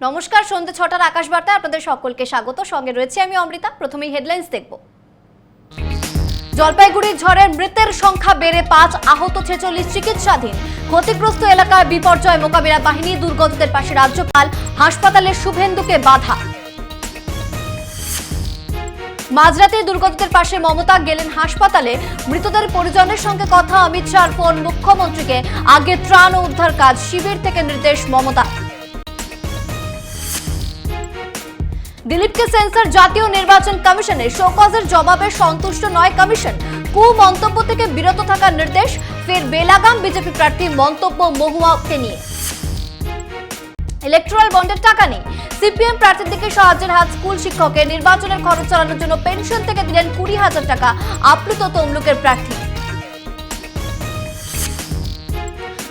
নমস্কার, সন্ধ্যে ছটার আকাশ বার্তায় আপনাদের সকলকে স্বাগত। সঙ্গে রয়েছে আমি অমৃতা, প্রথমেই হেডলাইন্স দেখব। জলপাইগুড়ির ঝড়ের মৃতের সংখ্যা বেড়ে পাঁচ, আহত ছেচল্লিশ চিকিৎসাধীন। ক্ষতিগ্রস্ত এলাকায় বিপর্যয় মোকাবিলা বাহিনী দুর্গতদের পাশে রাজ্যপাল হাসপাতালের শুভেন্দুকে বাধা। মাঝরাতে দুর্গতদের পাশে মমতা গেলেন হাসপাতালে। মৃতদের পরিজনের সঙ্গে কথা, অমিত শাহর ফোন। মুখ্যমন্ত্রীকে আগে ত্রাণ উদ্ধার কাজ শিবির থেকে নির্দেশ মমতা দিলীপকে সেন্সর জাতীয় নির্বাচন কমিশনের শোকজের জবাবে সন্তুষ্ট নয় কমিশন। কু মন্তব্য থেকে বিরত থাকার নির্দেশ, ফের বেলাগাম বিজেপি প্রার্থী মন্তব্য মহুয়াকে নিয়ে। ইলেকট্রাল বন্ডের টাকা নেই। সিপিএম প্রার্থীর দিকে সাহায্যের হাত স্কুল শিক্ষকের। নির্বাচনের খরচ চালানোর জন্য পেনশন থেকে দিলেন কুড়ি হাজার টাকা। আপ্লুত তমলুকের প্রার্থী।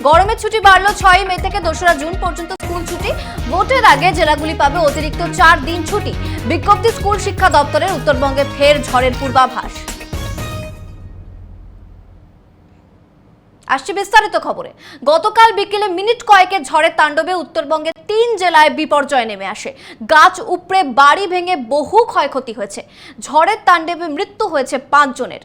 গরমের ছুটি বাড়লো ছয় মে থেকে দোসরা জুন পর্যন্ত স্কুল ছুটি। ভোটের আগে জেলাগুলি পাবে অতিরিক্ত চার দিন ছুটি। বিজ্ঞপ্তি স্কুল শিক্ষা দপ্তরের উত্তরবঙ্গে ফের ঝড়ের পূর্বাভাস। আসছে বিস্তারিত খবরে। গতকাল বিকেলে মিনিট কয়েকের ঝড়ের তাণ্ডবে উত্তরবঙ্গে তিন জেলায় বিপর্যয় নেমে আসে। গাছ উপড়ে বাড়ি ভেঙে বহু ক্ষয়ক্ষতি হয়েছে। ঝড়ের তাণ্ডবে মৃত্যু হয়েছে পাঁচজনের।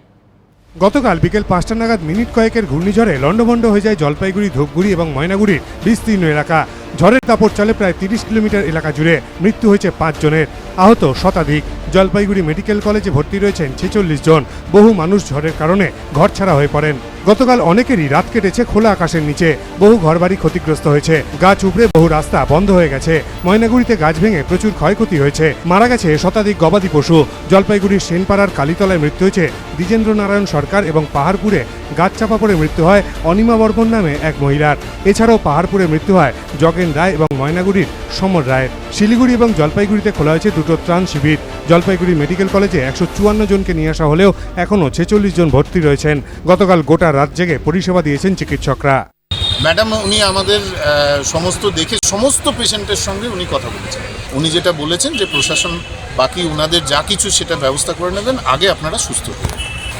গতকাল বিকেল পাঁচটা নাগাদ মিনিট কয়েকের ঘূর্ণিঝড়ে লণ্ডভণ্ড হয়ে যায় জলপাইগুড়ি, ধূপগুড়ি এবং ময়নাগুড়ির বিস্তীর্ণ এলাকা। ঝড়ের কাপড় চলে প্রায় তিরিশ কিলোমিটার এলাকা জুড়ে মৃত্যু হয়েছে পাঁচ জনের। আহত শতাধিক। জলপাইগুড়ি মেডিকেল কলেজে ভর্তি রয়েছেন ছেচল্লিশ জন। বহু মানুষ ঝড়ের কারণে ঘরছাড়া হয়ে পড়েন। গতকাল অনেকেরই রাত কেটেছে খোলা আকাশের নিচে। বহু ঘরবাড়ি ক্ষতিগ্রস্ত হয়েছে। গাছ উপড়ে বহু রাস্তা বন্ধ হয়ে গেছে। ময়নাগুড়িতে গাছ ভেঙে প্রচুর ক্ষয়ক্ষতি হয়েছে। মারা গেছে শতাধিক গবাদি পশু। জলপাইগুড়ির সেনপাড়ার কালীতলায় মৃত্যু হয়েছে। দ্বিজেন্দ্র নারায়ণ সরকার এবং পাহাড়পুরে গাছ চাপা পড়ে মৃত্যু হয় অনিমা বর্মন নামে এক মহিলার। এছাড়াও পাহাড়পুরে মৃত্যু হয় জগেন রায় এবং ময়নাগুড়ির সমর রায়ের। শিলিগুড়ি এবং জলপাইগুড়িতে খোলা হয়েছে দুটো ত্রাণ শিবির। জলপাইগুড়ি মেডিকেল কলেজে একশো চুয়ান্ন জনকে নিয়ে আসা হলেও এখনও ছেচল্লিশ জন ভর্তি রয়েছেন। গতকাল গোটা রাত জেগে পরিষেবা দিয়েছেন চিকিৎসকরা। ম্যাডাম, উনি আমাদের সমস্ত দেখে সমস্ত পেশেন্টের সঙ্গে উনি কথা বলেছেন। উনি যেটা বলেছেন যে প্রশাসন বাকি ওনাদের যা কিছু সেটা ব্যবস্থা করে নেবেন, আগে আপনারা সুস্থ হন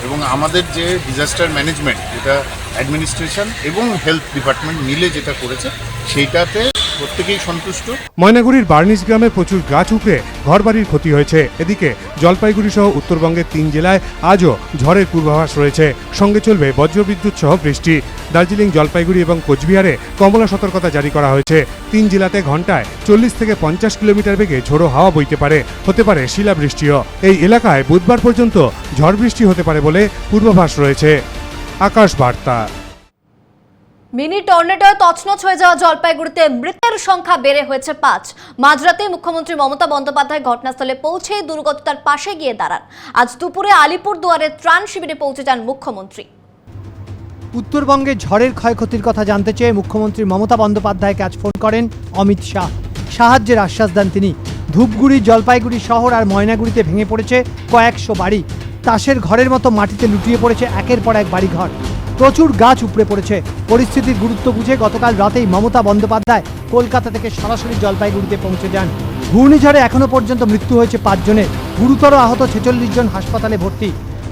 এবং আমাদের যে ডিজাস্টার ম্যানেজমেন্ট যেটা অ্যাডমিনিস্ট্রেশন এবং হেলথ ডিপার্টমেন্ট মিলে যেটা করেছে, সেইটাতে প্রত্যেকেই সন্তুষ্ট। ময়নাগুড়ির বার্নিস গ্রামে প্রচুর গাছ উপড়ে ঘরবাড়ির ক্ষতি হয়েছে। এদিকে জলপাইগুড়ি সহ উত্তরবঙ্গের তিন জেলায় আজও ঝড়ের পূর্বাভাস রয়েছে। সঙ্গে চলবে বজ্রবিদ্যুৎ সহ বৃষ্টি। দার্জিলিং, জলপাইগুড়ি এবং কোচবিহারে কমলা সতর্কতা জারি করা হয়েছে। তিন জেলাতে ঘন্টায় চল্লিশ থেকে পঞ্চাশ কিলোমিটার বেগে ঝোড়ো হাওয়া বইতে পারে। হতে পারে শিলাবৃষ্টিও। এই এলাকায় বুধবার পর্যন্ত ঝড় বৃষ্টি হতে পারে বলে পূর্বাভাস রয়েছে। আকাশ বার্তা। মিনি টর্নেডোয় তছনছ হয়ে যাওয়া জলপাইগুড়িতে মৃতের সংখ্যা বেড়ে হয়েছে পাঁচ। মাঝরাতে মুখ্যমন্ত্রী মমতা বন্দ্যোপাধ্যায় ঘটনাস্থলে পৌঁছে দুর্গততার পাশে গিয়ে দাঁড়ান। আজ দুপুরে আলিপুর দুয়ারে ত্রাণ শিবিরে পৌঁছে যান মুখ্যমন্ত্রী। উত্তরবঙ্গে ঝড়ের ক্ষয়ক্ষতির কথা জানতে চেয়ে মুখ্যমন্ত্রী মমতা বন্দ্যোপাধ্যায়কে আজ ফোন করেন অমিত শাহ। সাহায্যের আশ্বাস দেন তিনি। ধূপগুড়ি, জলপাইগুড়ি শহর আর ময়নাগুড়িতে ভেঙে পড়েছে কয়েকশো বাড়ি। তাসের ঘরের মতো মাটিতে লুটিয়ে পড়েছে একের পর এক বাড়িঘর। প্রচুর গাছ উপড়ে পড়েছে। পরিস্থিতির গুরুত্ব বুঝে গতকাল রাতেই মমতা বন্দ্যোপাধ্যায় কলকাতা থেকে সরাসরি জলপাইগুড়িতে পৌঁছে যান। ঘূর্ণিঝড়ে এখনও পর্যন্ত মৃত্যু হয়েছে পাঁচজনের গুরুতর আহত ছেচল্লিশ জন হাসপাতালে ভর্তি।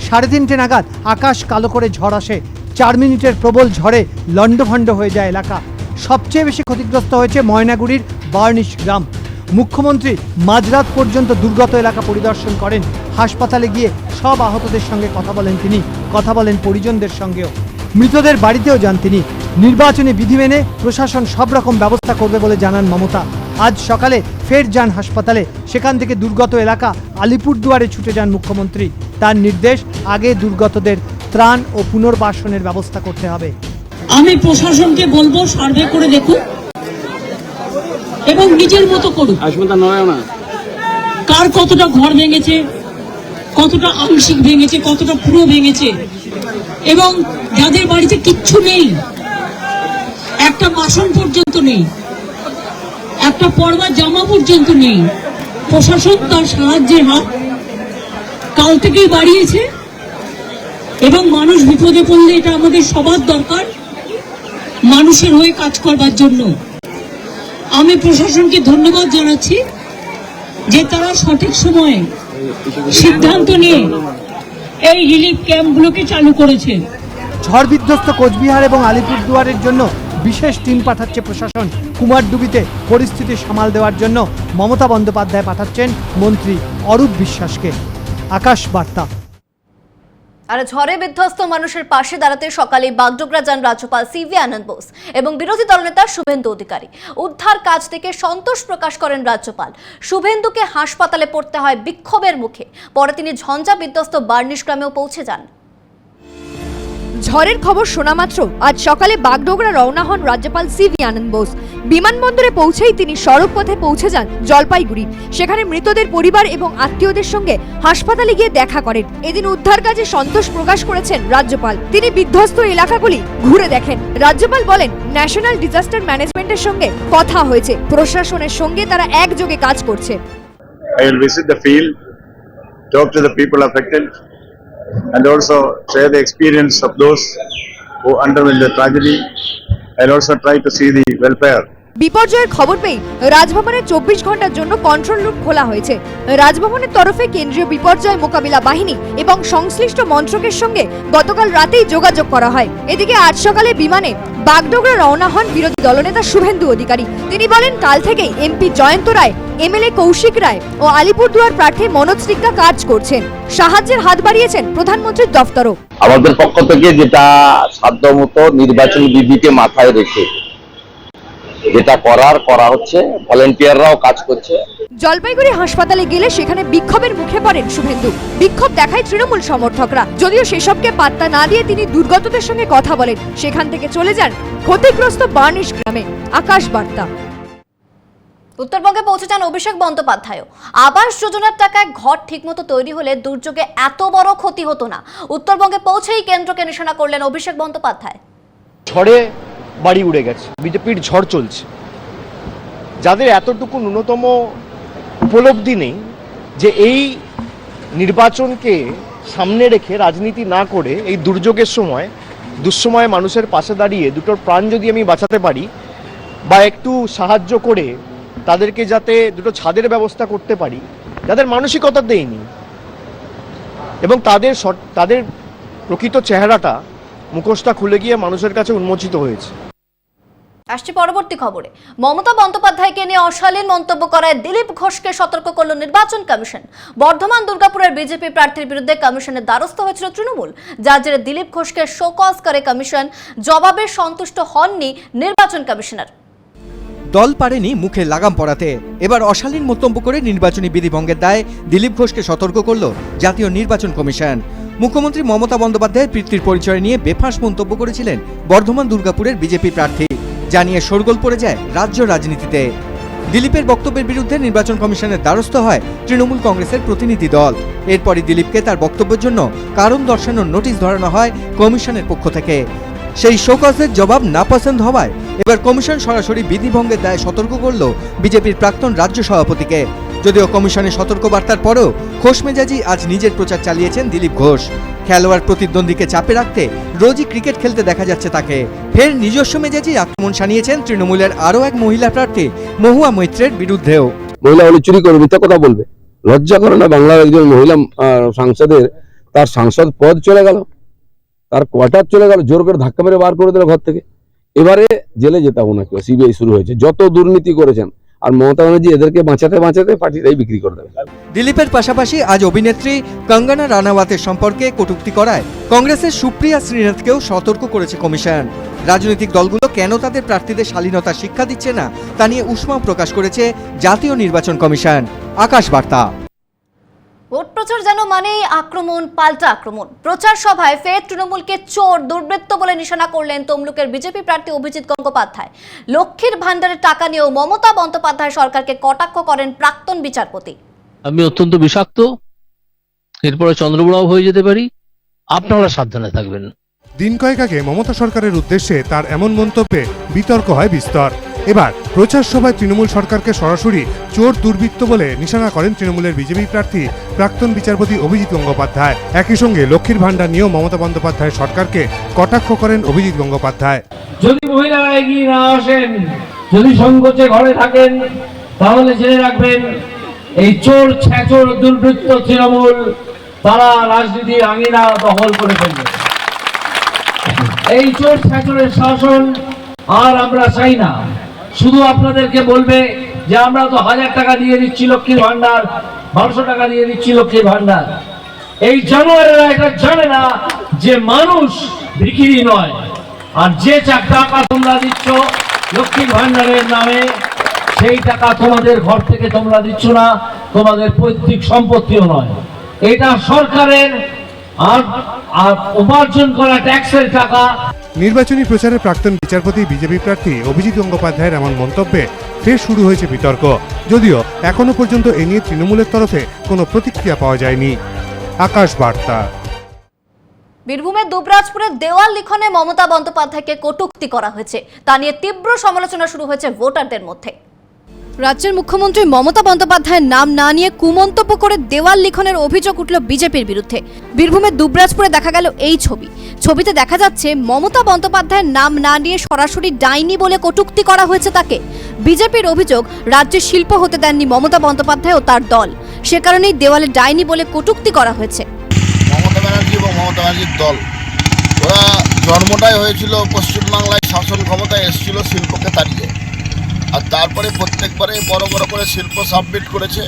সাড়ে তিনটে নাগাদ আকাশ কালো করে ঝড় আসে। চার মিনিটের প্রবল ঝড়ে লণ্ডভণ্ড হয়ে যায় এলাকা। সবচেয়ে বেশি ক্ষতিগ্রস্ত হয়েছে ময়নাগুড়ির বার্নিশ গ্রাম। মুখ্যমন্ত্রী মাঝরাত পর্যন্ত দুর্গত এলাকা পরিদর্শন করেন। হাসপাতালে গিয়ে সব আহতদের সঙ্গে কথা বলেন তিনি। কথা বলেন পরিজনদের সঙ্গেও। মৃতদের বাড়িতেও যান তিনি। নির্বাচনী বিধি মেনে প্রশাসন সব রকম ব্যবস্থা করবে বলে জানান মমতা। আজ সকালে ফের যান হাসপাতালে। সেখান থেকে দুর্গত এলাকা আলিপুরদুয়ারে ছুটে যান মুখ্যমন্ত্রী। তার নির্দেশ আগে দুর্গতদের ত্রাণ ও পুনর্বাসনের ব্যবস্থা করতে হবে। আমি প্রশাসনকে বলব সার্ভে করে দেখুন এবং নিজের মতো করুন। কার কতটা ঘর ভেঙেছে কতটা আংশিক ভেঙেছে কতটা পুরো ভেঙেছে এবং যাদের বাড়িতে কিচ্ছু নেই, একটা বাসন পর্যন্ত নেই, একটা পর্বা জামা পর্যন্ত নেই, প্রশাসন তার সাহায্যের হাত কাল থেকেই বাড়িয়েছে এবং মানুষ বিপদে পড়লে এটা আমাদের সবার দরকার, মানুষের হয়ে কাজ করবার জন্য। আমি প্রশাসনকে ধন্যবাদ জানাচ্ছি যে তারা সঠিক সময়ে সিদ্ধান্ত নিয়ে এই রিলিফ ক্যাম্পগুলোকে চালু করেছে। ঝড় বিধ্বস্ত কোচবিহার এবং আলিপুরদুয়ারের জন্য বিশেষ টিম পাঠাচ্ছে প্রশাসন। কুমারডুবিতে পরিস্থিতি সামাল দেওয়ার জন্য মমতা বন্দ্যোপাধ্যায় পাঠাচ্ছেন মন্ত্রী অরূপ বিশ্বাসকে। আকাশ বার্তা। আর ঝড়ে বিধ্বস্ত মানুষের পাশে দাঁড়াতে সকালে বাগডোগরা যান রাজ্যপাল সিভি আনন্দ বোস এবং বিরোধী দলনেতা শুভেন্দু অধিকারী। উদ্ধার কাজ থেকে সন্তোষ প্রকাশ করেন রাজ্যপাল। শুভেন্দুকে হাসপাতালে পড়তে হয় বিক্ষোভের মুখে। পরে তিনি ঝঞ্ঝা বিধ্বস্ত বার্নিশ গ্রামেও পৌঁছে যান। ঝড়ের খবর শোনা মাত্র। আজ সকালে বাগডোগরা রওনা হন রাজ্যপাল সি ভি আনন্দ বোস। বিমানবন্দরে পৌঁছেই তিনি সড়ক পথে পৌঁছে যান জলপাইগুড়ি। সেখানে মৃতদের পরিবার এবং আত্মীয়দের সঙ্গে হাসপাতালে গিয়ে দেখা করেন। এদিন উদ্ধার কাজে সন্তোষ প্রকাশ করেছেন রাজ্যপাল। তিনি বিধ্বস্ত এলাকাগুলি ঘুরে দেখেন। রাজ্যপাল বলেন ন্যাশনাল ডিজাস্টার ম্যানেজমেন্টের সঙ্গে কথা হয়েছে। প্রশাসনের সঙ্গে তারা একযোগে কাজ করছে। I will visit the field, talk to the people affected, and also share the experience of those who underwent the tragedy. I'll also try to see the welfare বিপর্যয়ের খবর পেয়ে রাজভবনে চব্বিশ ঘণ্টার জন্য কন্ট্রোল রুম খোলা হয়েছে। রাজভবনের তরফে কেন্দ্রীয় বিপর্যয় মোকাবিলা বাহিনী এবং সংশ্লিষ্ট মন্ত্রকের সঙ্গে গতকাল রাতেই যোগাযোগ করা হয়। এদিকে আজ সকালে বিমানে বাগডোগরা রওনা হন বিরোধী দলনেতা শুভেন্দু অধিকারী। তিনি বলেন, কাল থেকেই এমপি জয়ন্ত রায়, এমএলএ কৌশিক রায় ও আলিপুরদুয়ার প্রার্থী মনোজ টিক্কা কাজ করছেন। সাহায্যের হাত বাড়িয়েছেন প্রধানমন্ত্রীর দফতরও। আমাদের পক্ষ থেকে যেটা সাধ্যমতো নির্বাচনী বিধিকে মাথায় রেখে যেটা করার করা হচ্ছে। ভলেন্টিয়াররাও কাজ করছে। জলপাইগুড়ি হাসপাতালে গেলে সেখানে বিক্ষোভের মুখে পড়েন শুভেন্দু। বিক্ষোভ দেখায় তৃণমূল সমর্থকরা। যদিও সেসবকে পাত্তা না দিয়ে তিনি দুর্গতদের সঙ্গে কথা বলেন। সেখান থেকে চলে যান ক্ষতিগ্রস্ত বার্নিশ গ্রামে। আকাশ বার্তা। উত্তরবঙ্গে পৌঁছে যান অভিষেক বন্দ্যোপাধ্যায় আবাস যোজনার টাকায় ঘর ঠিকমতো তৈরি হলে দুর্যোগে এত বড় ক্ষতি হতো না। উত্তরবঙ্গে পৌঁছেই কেন্দ্রকে নিশানা করলেন অভিষেক বন্দ্যোপাধ্যায়। ঝড়ে বাড়ি উড়ে গেছে। বিজেপির ঝড় চলছে। যাদের এতটুকু ন্যূনতম উপলব্ধি নেই যে এই নির্বাচনকে সামনে রেখে রাজনীতি না করে এই দুর্যোগের সময়, দুঃসময়ে মানুষের পাশে দাঁড়িয়ে দুটোর প্রাণ যদি আমি বাঁচাতে পারি বা একটু সাহায্য করে তাদেরকে যাতে দুটো ছাদের ব্যবস্থা করতে পারি, যাদের মানসিকতা দেয়নি এবং তাদের তাদের প্রকৃত চেহারাটা মুখোশটা খুলে গিয়ে মানুষের কাছে উন্মোচিত হয়েছে। আসছে পরবর্তী খবরে। মমতা বন্দ্যোপাধ্যায়কে নিয়ে অশালীন মন্তব্য করায় দিলীপ ঘোষকে সতর্ক করল নির্বাচন কমিশন। বর্ধমান দুর্গাপুরের বিজেপি প্রার্থীর বিরুদ্ধে কমিশনের দ্বারস্থ হয়েছিল তৃণমূল যার জেরে দিলীপ ঘোষকে শোকজ করে কমিশন জবাবে সন্তুষ্ট হননি নির্বাচন কমিশনার। দল পারেনি মুখে লাগাম পড়াতে এবার অশালীন মন্তব্য করে নির্বাচনী বিধিভঙ্গের দায় দিলীপ ঘোষকে সতর্ক করল জাতীয় নির্বাচন কমিশন। মুখ্যমন্ত্রী মমতা বন্দ্যোপাধ্যায়ের পিতৃর পরিচয় নিয়ে বেফাঁস মন্তব্য করেছিলেন বর্ধমান দুর্গাপুরের বিজেপি প্রার্থী। জানিয়ে শোরগোল পড়ে যায় রাজ্য রাজনীতিতে। দিলীপের বক্তব্যের বিরুদ্ধে নির্বাচন কমিশনের দ্বারস্থ হয় তৃণমূল কংগ্রেসের প্রতিনিধি দল। এরপরই দিলীপকে তার বক্তব্যের জন্য কারণ দর্শানোর নোটিশ ধরানো হয় কমিশনের পক্ষ থেকে। সেই শোকজের জবাব নাপসন্দ হওয়ায় এবার কমিশন সরাসরি বিধিভঙ্গের দায়ে সতর্ক করল বিজেপির প্রাক্তন রাজ্য সভাপতিকে। যদিও কমিশনের সতর্কবার্তার পরেও খোশ মেজাজি আজ নিজের প্রচার চালিয়েছেন দিলীপ ঘোষ। খেলোয়াড় প্রতিদ্বন্দ্বীকে চাপে রাখতে রোজই ক্রিকেট খেলতে দেখা যাচ্ছে তাকে। ফের নিজস্ব মেজাজি আক্রমণ সানিয়েছেন তৃণমূলের আরও এক মহিলা প্রার্থী মহুয়া মৈত্রের বিরুদ্ধেও। মহিলা হলে চুরি করবে মিথ্যা কথা বলবে। লজ্জা করে না বাংলার একজন মহিলা সাংসদের? তার সাংসদ পদ চলে গেল। তার কোয়ার্টার চলে গেল, জোর করে ধাক্কা মেরে বার করে দিল ঘর থেকে। এবারে জেলে যেতে হবে নাকি সিবিআই শুরু হয়েছে। যত দুর্নীতি করেছেন আর মমতা ব্যানার্জি এদেরকে বাঁচাতে বাঁচাতে পার্টিটাই বিক্রি করে দেবে। দিলীপের পাশাপাশি আজ অভিনেত্রী কঙ্গনা রানাওয়াতের সম্পর্কে কটুক্তি করায় কংগ্রেসের সুপ্রিয়া শ্রীনাথকেও সতর্ক করেছে কমিশন। রাজনৈতিক দলগুলো কেন তাদের প্রার্থীদের শালীনতা শিক্ষা দিচ্ছে না তা নিয়ে উষ্মা প্রকাশ করেছে জাতীয় নির্বাচন কমিশন। আকাশ বার্তা। ভোট প্রচার যেন মানেই আক্রমণ পাল্টা আক্রমণ। প্রচার সভায় ফের তৃণমূলকে চোর দুর্বৃত্ত বলে নিশানা করলেন তমলুকের বিজেপি প্রার্থী অভিজিৎ গঙ্গোপাধ্যায়। লক্ষ্মীর ভাণ্ডারের টাকা নিয়েও মমতা বন্দ্যোপাধ্যায় সরকারকে কটাক্ষ করেন প্রাক্তন বিচারপতি। আমি অত্যন্ত বিষাক্ত। এরপরে চন্দ্রবড়াও হয়ে যেতে পারি। আপনারা সাবধানে থাকবেন। দিন কয়েক আগে মমতা সরকারের উদ্দেশ্যে তার এমন মন্তব্যে বিতর্ক হয় বিস্তর। এবার, প্রচার সভায় তৃণমূল সরকারকে সরাসরি চোর দুর্বৃত্ত বলে নিশানা করেন তৃণমূলের বিজেপি প্রার্থী প্রাক্তন বিচারপতি অভিজিৎ গঙ্গোপাধ্যায়। একই সঙ্গে লক্ষ্মীর ভাণ্ডার নিয়েও মমতা বন্দ্যোপাধ্যায় সরকারকে কটাক্ষ করেন অভিজিৎ গঙ্গোপাধ্যায়। যদি মহিলারা এগিয়ে না আসেন, যদি সংকোচে ঘরে থাকেন, তাহলে জেনে রাখবেন, এই চোর, ছ্যাচোর, দুর্বৃত্ত তৃণমূল, তারা রাজনীতির আঙিনা দখল করে ফেলবে। এই চোর, ছ্যাচোরের শাসন আর আমরা চাই না। শুধু আপনাদেরকে বলবে যে আমরা তো হাজার টাকা দিয়ে দিচ্ছি লক্ষ্মীর ভান্ডার বারোশো টাকা দিয়ে দিচ্ছি লক্ষ্মীর ভান্ডার এই জানুয়ারিরা এটা জানে না যে মানুষ বিক্রি নয়। আর যে টাকা তোমরা দিচ্ছ লক্ষ্মীর ভান্ডারের নামে, সেই টাকা তোমাদের ঘর থেকে তোমরা দিচ্ছ না, তোমাদের পৈতৃক সম্পত্তিও নয়। এটা সরকারের আর উপার্জন করা ট্যাক্সের টাকা। নির্বাচনী প্রচারে প্রাক্তন বিচারপতি, বিজেপি প্রার্থী অভিজিৎ গঙ্গোপাধ্যায়ের এমন মন্তব্যে ফের শুরু হয়েছে বিতর্ক। যদিও এখনও পর্যন্ত এ নিয়ে তৃণমূলের তরফে কোনো প্রতিক্রিয়া পাওয়া যায়নি। আকাশ বার্তা। বীরভূমের দুবরাজপুরের দেওয়াল লিখনে মমতা বন্দ্যোপাধ্যায়কে কটুক্তি করা হয়েছে। তা নিয়ে তীব্র সমালোচনা শুরু হয়েছে ভোটারদের মধ্যে। রাজ্যের মুখ্যমন্ত্রী মমতা বন্দ্যোপাধ্যায়ের নাম না নিয়ে কুমন্তব্য করে দেওয়াল লিখনের অভিযোগ উঠল বিজেপির বিরুদ্ধে। বীরভূমের দুবরাজপুরে দেখা গেল এই ছবি। ছবিতে দেখা যাচ্ছে মমতা বন্দ্যোপাধ্যায়ের নাম না নিয়ে সরাসরি ডাইনি বলে কটূক্তি করা হয়েছে তাকে। বিজেপির অভিযোগ, রাজ্যে শিল্প হতে দেননি মমতা বন্দ্যোপাধ্যায় ও তার দল। সে কারণেই দেওয়ালে ডাইনি বলে কটূক্তি করা হয়েছে। মমতা মমতা দল। জন্মটাই হয়েছিল পশ্চিমবাংলায় শাসন ক্ষমতায় এসেছিল শিল্পকে তাড়িয়ে। আর তারপরে প্রত্যেকবারে বড় বড় করে শিল্প সাবমিট করেছে।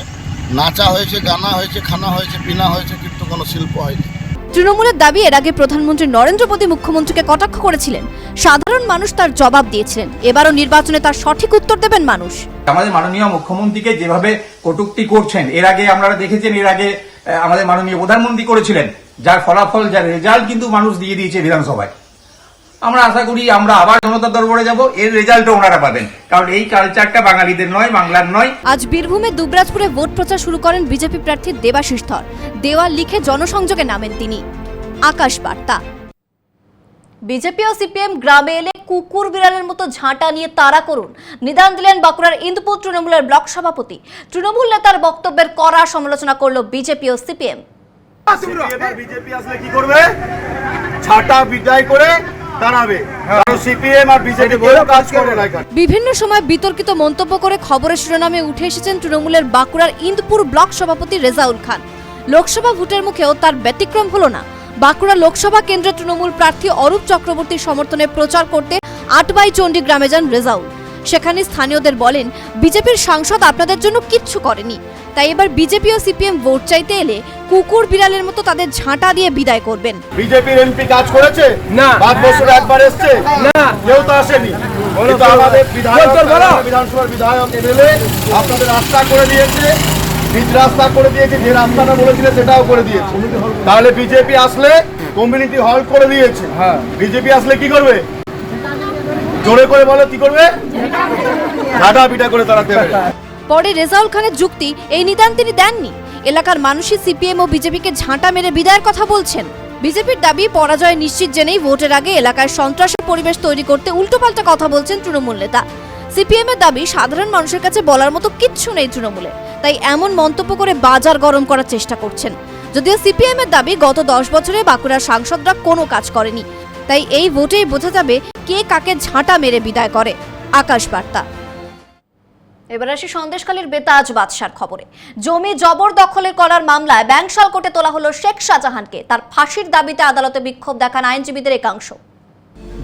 নাচা হয়েছে গানা হয়েছে খানা হয়েছে পিনা হয়েছে কিন্তু কোনো শিল্প হয়নি। তৃণমূলের দাবি এর আগে প্রধানমন্ত্রী নরেন্দ্র মোদী মুখ্যমন্ত্রীকে কটাক্ষ করেছিলেন। সাধারণ মানুষ তার জবাব দিয়েছিলেন। এবারও নির্বাচনে তার সঠিক উত্তর দেবেন মানুষ। আমাদের মাননীয় মুখ্যমন্ত্রীকে যেভাবে কটূক্তি করছেন এর আগে আপনারা দেখেছেন এর আগে আমাদের মাননীয় প্রধানমন্ত্রী করেছিলেন যার ফলাফল যার রেজাল্ট কিন্তু মানুষ দিয়ে দিয়েছে বিধানসভায়। আমরা আশা করি আমরা আবার জনতার দরবারে যাব। এর রেজাল্টও ওনারা পাবেন। কারণ এই কালচারটা বাঙালিদের নয় বাংলার নয়। আজ বীরভূমে দুবরাজপুরে ভোট প্রচার শুরু করেন বিজেপি প্রার্থী দেবাশিস ধর। দেওয়াল লিখে জনসংযোগে নামেন তিনি। আকাশ বার্তা। বিজেপি ও সিপিএম গ্রামে এলে কুকুর বিড়ালের মতো ঝাঁটা নিয়ে তাড়া করুন। নিদান দিলেন বাঁকুড়ার ইন্দুপুর তৃণমূলের ব্লক সভাপতি। তৃণমূল নেতার বক্তব্যের কড়া সমালোচনা করল বিজেপি ও সিপিএম। বিজেপি আসলে কি করবে? ছাটা বিদায় করে দাঁড়াবে। সিপিএম আর বিজেপি কাজ করে না বিভিন্ন সময় বিতর্কিত মন্তব্য করে খবরের শিরোনামে উঠে এসেছেন তৃণমূলের বাঁকুড়ার ইন্দপুর ব্লক সভাপতি রেজাউল খান। লোকসভা ভোটের মুখেও তার ব্যতিক্রম হলো না। বাঁকুড়া লোকসভা কেন্দ্রে তৃণমূল প্রার্থী অরূপ চক্রবর্তীর সমর্থনে প্রচার করতে আটবাই চণ্ডী গ্রামে যান রেজাউল। সেখানে স্থানীয়দের বলেন বিজেপির সাংসদ আপনাদের জন্য কিচ্ছু করেনি। তাই এবার বিজেপি ও সিপিএম ভোট চাইতে এলে কুকুর বিড়ালের মতো তাদের ঝাঁটা দিয়ে বিদায় করবেন। বিজেপির এমপি কাজ করেছে? না। পাঁচ বছর একবার এসছে? না। কেউ তো আসেনি। আমাদের বিধায়ক বিধানসভার বিধায়ক এমএলএ আপনাদের রাস্তা করে দিয়েছে। বীজ রাস্তা করে দিয়েছে যে রাস্তাটা বলেছিলেন সেটাও করে দিয়েছে। তাহলে বিজেপি আসলে কমিউনিটি হল করে দিয়েছে। বিজেপি আসলে কি করবে? জোরে করে বলো, কি করবে? ঝাঁটা পিটা করে তারা দেবে পরে রেজাউল খানের যুক্তি, এই নিদান তিনি দেননি। এলাকার মানুষই সিপিএম ও বিজেপিকে ঝাঁটা মেরে বিদায়ের কথা বলছেন। বিজেপির দাবি, পরাজয় নিশ্চিত জেনেই ভোটের আগে এলাকায় সন্ত্রাসের পরিবেশ তৈরি করতে উল্টোপাল্টা কথা বলছেন তৃণমূল নেতা। সিপিএম এর দাবি, সাধারণ মানুষের কাছে বলার মতো কিচ্ছু নেই তৃণমূলে। তাই এমন মন্তব্য করে বাজার গরম করার চেষ্টা করছেন। যদিও সিপিএম এর দাবি, গত দশ বছরে বাঁকুড়ার সাংসদরা কোনো কাজ করেনি। তাই এই ভোটেই বোঝা যাবে কে কাকে ঝাঁটা মেরে বিদায় করে? আকাশ বার্তা। এবার আসি সন্দেশখালীর বেতাজ বাদশার খবরে। জমি জবর জবরদখলের করার মামলায় ব্যাংশাল কোর্টে তোলা হলো শেখ শাহজাহানকে। তার ফাঁসির দাবিতে আদালতে বিক্ষোভ দেখান আইনজীবীদের একাংশ।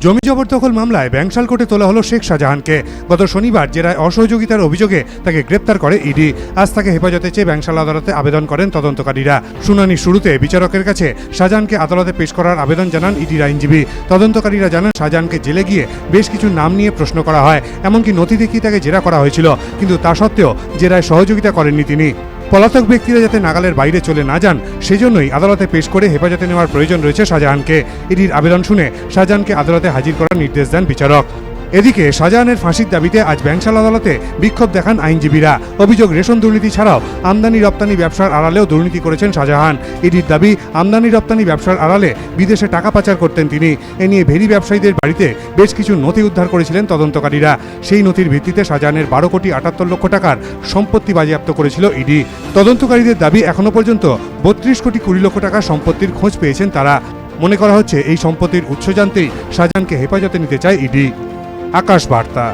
জমি জবরদখল মামলায় ব্যাংশাল কোর্টে তোলা হলো শেখ শাহজাহানকে। গত শনিবার জেরায় অসহযোগিতার অভিযোগে তাকে গ্রেপ্তার করে ইডি। আজ তাকে হেফাজতে চেয়ে ব্যাংশাল আদালতে আবেদন করেন তদন্তকারীরা। শুনানি শুরুতে বিচারকের কাছে শাহজাহানকে আদালতে পেশ করার আবেদন জানান ইডির আইনজীবী। তদন্তকারীরা জানান, শাহজাহানকে জেলে গিয়ে বেশ কিছু নাম নিয়ে প্রশ্ন করা হয়, এমনকি নথি দেখিয়ে তাকে জেরা করা হয়েছিল। কিন্তু তা সত্ত্বেও জেরায় সহযোগিতা করেননি তিনি। পলাতক ব্যক্তিরা যাতে নাগালের বাইরে চলে না যান, সেজন্যই আদালতে পেশ করে হেফাজতে নেওয়ার প্রয়োজন রয়েছে শাহজাহানকে। এটির আবেদন শুনে শাহজাহানকে আদালতে হাজির করার নির্দেশ দেন বিচারক। এদিকে শাহজাহানের ফাঁসির দাবিতে আজ ব্যাংশাল আদালতে বিক্ষোভ দেখান আইনজীবীরা। অভিযোগ, রেশন দুর্নীতি ছাড়াও আমদানি রপ্তানি ব্যবসার আড়ালেও দুর্নীতি করেছেন শাহজাহান। ইডির দাবি, আমদানি রপ্তানি ব্যবসার আড়ালে বিদেশে টাকা পাচার করতেন তিনি। এ নিয়ে ভেরি ব্যবসায়ীদের বাড়িতে বেশ কিছু নথি উদ্ধার করেছিলেন তদন্তকারীরা। সেই নথির ভিত্তিতে শাহজাহানের বারো কোটি আটাত্তর লক্ষ টাকার সম্পত্তি বাজেয়াপ্ত করেছিল ইডি। তদন্তকারীদের দাবি এখনও পর্যন্ত বত্রিশ কোটি কুড়ি লক্ষ টাকার সম্পত্তির খোঁজ পেয়েছেন তারা। মনে করা হচ্ছে, এই সম্পত্তির উৎস জানতেই শাহজাহানকে হেফাজতে নিতে চায় ইডি। আকাশ বার্তা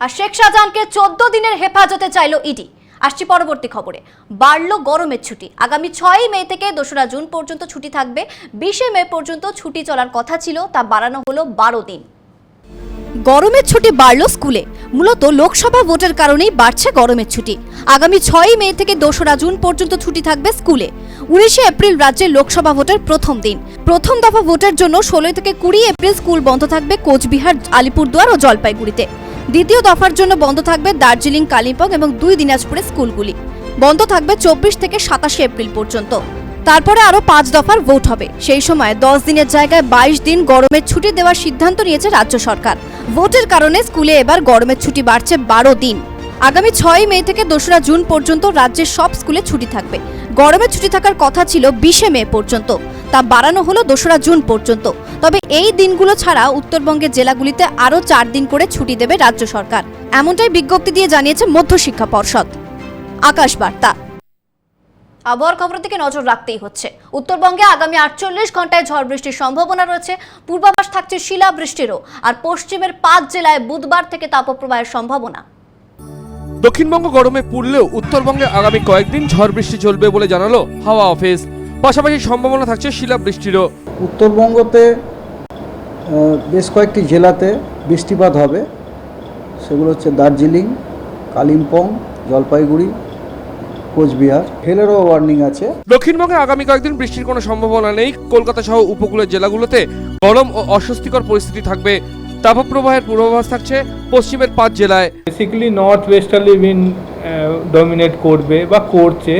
আর শেখ শাহজাহানকে চোদ্দ দিনের হেফাজতে চাইল ইডি। আসছি পরবর্তী খবরে। বাড়ল গরমের ছুটি। আগামী ছয়ই মে থেকে দোসরা জুন পর্যন্ত ছুটি থাকবে। বিশে মে পর্যন্ত ছুটি চলার কথা ছিল, তা বাড়ানো হলো বারো দিন। গরমের ছুটি বাড়ল স্কুলে। মূলত লোকসভা ভোটের কারণেই বাড়ছে গরমের ছুটি। আগামী ছয়ই মে থেকে দোসরা জুন পর্যন্ত ছুটি থাকবে স্কুলে। উনিশে এপ্রিল রাজ্যে লোকসভা ভোটের প্রথম দিন। প্রথম দফা ভোটের জন্য ষোলোই থেকে কুড়ি এপ্রিল স্কুল বন্ধ থাকবে কোচবিহার, আলিপুরদুয়ার ও জলপাইগুড়িতে। দ্বিতীয় দফার জন্য বন্ধ থাকবে দার্জিলিং, কালিম্পং এবং দুই দিনাজপুরের স্কুলগুলি। বন্ধ থাকবে চব্বিশ থেকে সাতাশে এপ্রিল পর্যন্ত। তারপরে আরও পাঁচ দফার ভোট হবে। সেই সময় দশ দিনের জায়গায় বাইশ দিন গরমের ছুটি দেওয়ার সিদ্ধান্ত নিয়েছে রাজ্য সরকার। ভোটের কারণে স্কুলে এবার গরমের ছুটি বাড়ছে বারো দিন। আগামী ছয় মে থেকে দোসরা জুন পর্যন্ত রাজ্যের সব স্কুলে ছুটি থাকবে। গরমের ছুটি থাকার কথা ছিল বিশে মে পর্যন্ত। তা বাড়ানো হলো দোসরা জুন পর্যন্ত। তবে এই দিনগুলো ছাড়া উত্তরবঙ্গের জেলাগুলিতে আরও চার দিন করে ছুটি দেবে রাজ্য সরকার। এমনটাই বিজ্ঞপ্তি দিয়ে জানিয়েছে মধ্যশিক্ষা পর্ষদ। আকাশ বার্তা। আবহাওয়ার খবরের দিকে নজর রাখতেই হচ্ছে। উত্তরবঙ্গে আগামী আটচল্লিশ ঘন্টায় ঝড় বৃষ্টির সম্ভাবনা রয়েছে। পূর্বাভাস থাকছে শিলা বৃষ্টিরও আর পশ্চিমের পাঁচ জেলায় বুধবার থেকে তাপপ্রবাহের সম্ভাবনা। দক্ষিণবঙ্গ গরমে পুড়লেও উত্তরবঙ্গে আগামী কয়েকদিন ঝড় বৃষ্টি চলবে বলে জানালো হাওয়া অফিস। পাশাপাশি সম্ভাবনা থাকছে শিলা বৃষ্টিরও উত্তরবঙ্গতে বেশ কয়েকটি জেলাতে বৃষ্টিপাত হবে। সেগুলো হচ্ছে দার্জিলিং কালিম্পং জলপাইগুড়ি কোচবিহার। হেলেরও ওয়ার্নিং আছে। দক্ষিণবঙ্গে আগামী কয়েকদিন বৃষ্টির কোনো সম্ভাবনা নেই। কলকাতা সহ উপকূলের জেলাগুলোতে গরম ও অস্বস্তিকর পরিস্থিতি থাকবে। তাপপ্রবাহের পূর্বাভাস থাকছে পশ্চিমের পাঁচ জেলায়। Basically north westerly wind dominate করবে বা করছে।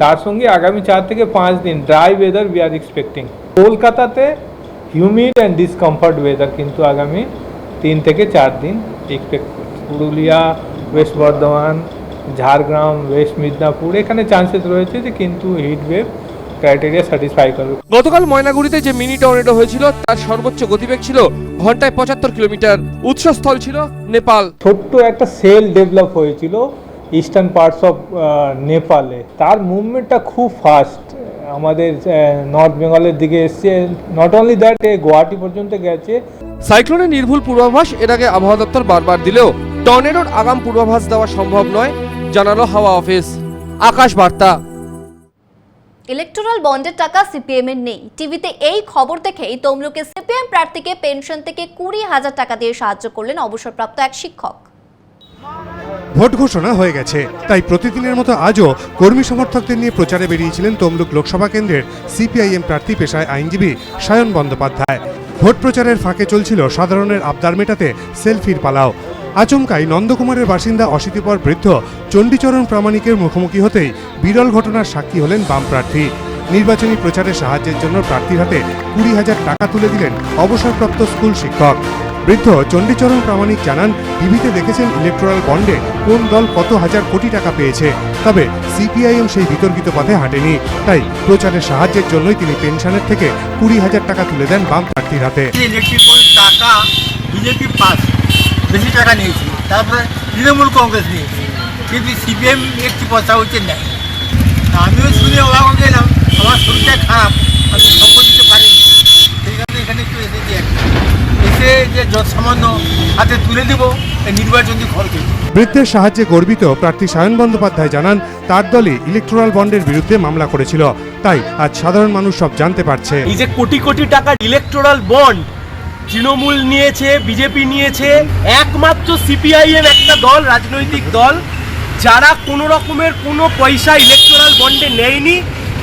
তার সঙ্গে আগামী চার থেকে পাঁচ দিন dry weather we are expecting কলকাতাতে হিউমিড অ্যান্ড ডিসকমফর্ট ওয়েদার কিন্তু আগামী তিন থেকে চার দিন এক্সপেক্ট করছি। পুরুলিয়া ওয়েস্ট বর্ধমান ঝাড়গ্রাম ওয়েস্ট মিদনাপুর এখানে চান্সেস রয়েছে যে কিন্তু হিট ওয়েভ ক্রাইটেরিয়া স্যাটিসফাই করবে। গতকাল ময়নাগুড়িতে যে মিনি টর্নেডো হয়েছিল তার সর্বোচ্চ গতিবেগ ছিল ঘন্টায় পঁচাত্তর কিলোমিটার। উৎসস্থল ছিল নেপাল। ছোট্ট একটা সেল ডেভেলপ হয়েছিল ইস্টার্ন পার্টস অফ নেপালে। তার মুভমেন্টটা খুব ফাস্ট আমাদের নর্থ বেঙ্গলের দিকে এসছে। নট অনলি দ্যাট গুয়াহাটি পর্যন্ত গেছে। সাইক্লোনের নির্ভুল পূর্বাভাস এর আগে আবহাওয়া দপ্তর বারবার দিলেও টর্নেডোর আগাম পূর্বাভাস দেওয়া সম্ভব নয়। জানালো হাওয়া অফিস। আকাশ বার্তা। ইলেকটোরাল বন্ডের টাকা সিপিএম এর নেই। টিভিতে এই খবর দেখেই তমলুকে সিপিএম প্রার্থীকে পেনশন থেকে কুড়ি হাজার টাকা দিয়ে সাহায্য করলেন অবসরপ্রাপ্ত এক শিক্ষক। ভোট ঘোষণা হয়ে গেছে। তাই প্রতিদিনের মতো আজও কর্মী সমর্থকদের নিয়ে প্রচারে বেরিয়েছিলেন তমলুক লোকসভা কেন্দ্রের সিপিআইএম প্রার্থী পেশায় আইনজীবী সায়ন বন্দ্যোপাধ্যায়। ভোট প্রচারের ফাঁকে চলছিল সাধারণের আবদার মেটাতে সেলফির পালাও। আচমকাই নন্দকুমারের বাসিন্দা অশীতিপর বৃদ্ধ চণ্ডীচরণ প্রামাণিকের মুখোমুখি হতেই বিরল ঘটনার সাক্ষী হলেন বাম প্রার্থী। নির্বাচনী প্রচারে সাহায্যের জন্য প্রার্থীর হাতে কুড়ি হাজার টাকা তুলে দিলেন অবসরপ্রাপ্ত স্কুল শিক্ষক। বৃদ্ধ চণ্ডীচরণ প্রামাণিক জানান, টিভিতে দেখেছেন ইলেকট্রাল বন্ডে কোন দল কত হাজার কোটি টাকা পেয়েছে। তবে সিপিআইএম সেই বিতর্কিত পথে হাঁটেনি। তাই প্রচারের সাহায্যের জন্যই তিনি পেনশনের থেকে কুড়ি হাজার টাকা তুলে দেন বাম প্রার্থীর হাতে। টাকা বিজেপি পাস। বেশি টাকা নিয়েছে। তারপরে তৃণমূল কংগ্রেস নিয়েছে। কিন্তু সিপিএম একটি পয়সা হচ্ছে নেয় আমিও শুনে অবাক হয়ে গেলাম আমার শরীরটা খারাপ আমি সম্পদ দিতে পারিনি। সেই কারণে এখানে একটু এসেছি একটা। এসে যে যত সামান্য হাতে তুলে দেবো এই নির্বাচনী খরচ। বৃদ্ধের সাহায্যে গর্বিত প্রার্থী সায়ন বন্দ্যোপাধ্যায় জানান তার দলই ইলেকট্রাল বন্ডের বিরুদ্ধে মামলা করেছিল। তাই আজ সাধারণ মানুষ সব জানতে পারছে। এই যে কোটি কোটি টাকার ইলেকটোরাল বন্ড তৃণমূল নিয়েছে, বিজেপি নিয়েছে, একমাত্র সিপিআইএম একটা দল, রাজনৈতিক দল, যারা কোনো রকমের কোনো পয়সা ইলেকটোরাল বন্ডে নেয়নি,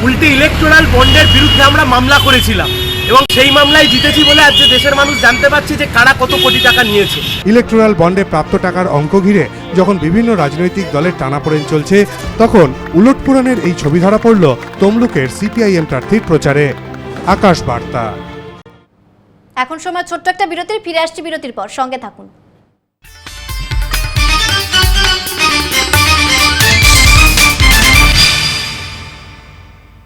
উল্টে ইলেকটোরাল বন্ডের বিরুদ্ধে আমরা মামলা করেছিলাম। এবং সেই মামলায় জিতেছি বলে আজ দেশের মানুষ জানতে পারছে যে কারা কত কোটি টাকা নিয়েছে। ইলেকট্রাল বন্ডে প্রাপ্ত টাকার অঙ্ক ঘিরে যখন বিভিন্ন রাজনৈতিক দলের টানাপোড়েন চলছে, তখন উলটপুরাণের এই ছবি ধরা পড়ল তমলুকের সিপিআইএম প্রার্থীর প্রচারে। আকাশ বার্তা। এখন সময় ছোট্ট একটা বিরতির ফিরে আসছি বিরতির পর। সঙ্গে থাকুন।